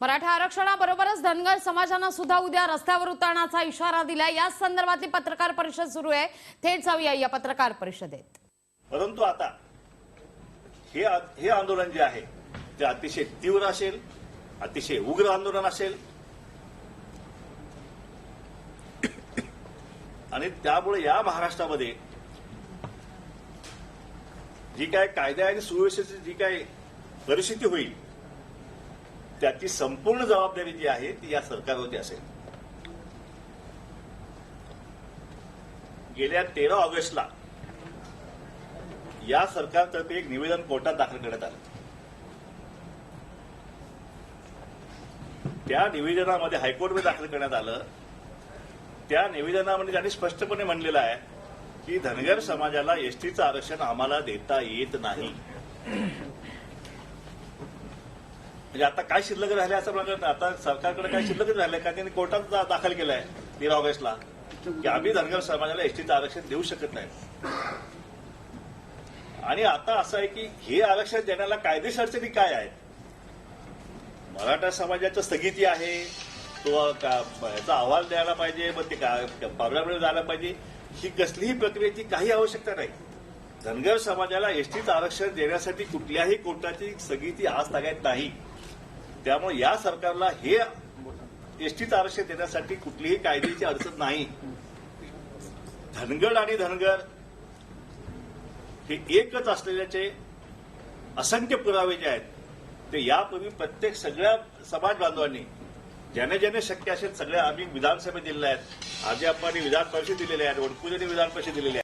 मराठा आरक्षणाबरोबरच धनगर समाजानं सुद्धा उद्या रस्त्यावर उतरण्याचा इशारा दिला याच संदर्भातली पत्रकार परिषद सुरू आहे. थेट जाऊया या पत्रकार परिषदेत. परंतु आता हे हे आंदोलन जे आहे ते अतिशय तीव्र असेल अतिशय उग्र आंदोलन असेल. आणि त्यामुळे या महाराष्ट्रामध्ये जी काय कायदा आणि सुव्यवस्थेची जी काय परिस्थिती होईल त्याची संपूर्ण जबाबदारी जी आहे ती या सरकारवरती असेल. गेल्या तेरा ऑगस्टला या सरकारतर्फे एक निवेदन कोर्टात दाखल करण्यात आलं. त्या निवेदनामध्ये हायकोर्टमध्ये दाखल करण्यात आलं. त्या निवेदनामध्ये त्यांनी स्पष्टपणे म्हणलेलं आहे की धनगर समाजाला एसटीचं आरक्षण आम्हाला देता येत नाही. म्हणजे आता काय शिल्लक राहिले असं प्रकार आता सरकारकडे काय शिल्लकच राहिले का त्यांनी कोर्टात दाखल केलाय तेरा ऑगस्टला. की आम्ही धनगर समाजाला एसटीचं आरक्षण देऊ शकत नाही. आणि आता असं आहे की हे आरक्षण देण्याला कायदेशीर अडचणी काय आहेत? मराठा समाजाचं स्थगिती आहे. तो याचा अहवाल द्यायला पाहिजे मग ते पार्लमेंटमध्ये जायला पाहिजे. ही कसलीही प्रक्रियेची काही आवश्यकता नाही. धनगर समाजाला एसटीचं आरक्षण देण्यासाठी कुठल्याही कोर्टाची स्थगिती आज तागायत नाही. त्यामुळे या सरकारला हे एसटीचं आरक्षण देण्यासाठी कुठलीही कायद्याची अडचण नाही. धनगड आणि धनगर हे एकच असलेल्याचे असंख्य पुरावे जे आहेत ते यापूर्वी प्रत्येक सगळ्या समाज बांधवांनी ज्याने ज्याने शक्य असेल सगळ्या आम्ही विधानसभेत दिलेल्या आहेत. आधी आपण विधान परिषद दिलेल्या आहेत वडकुजनी विधान परिषद दिलेली आहे.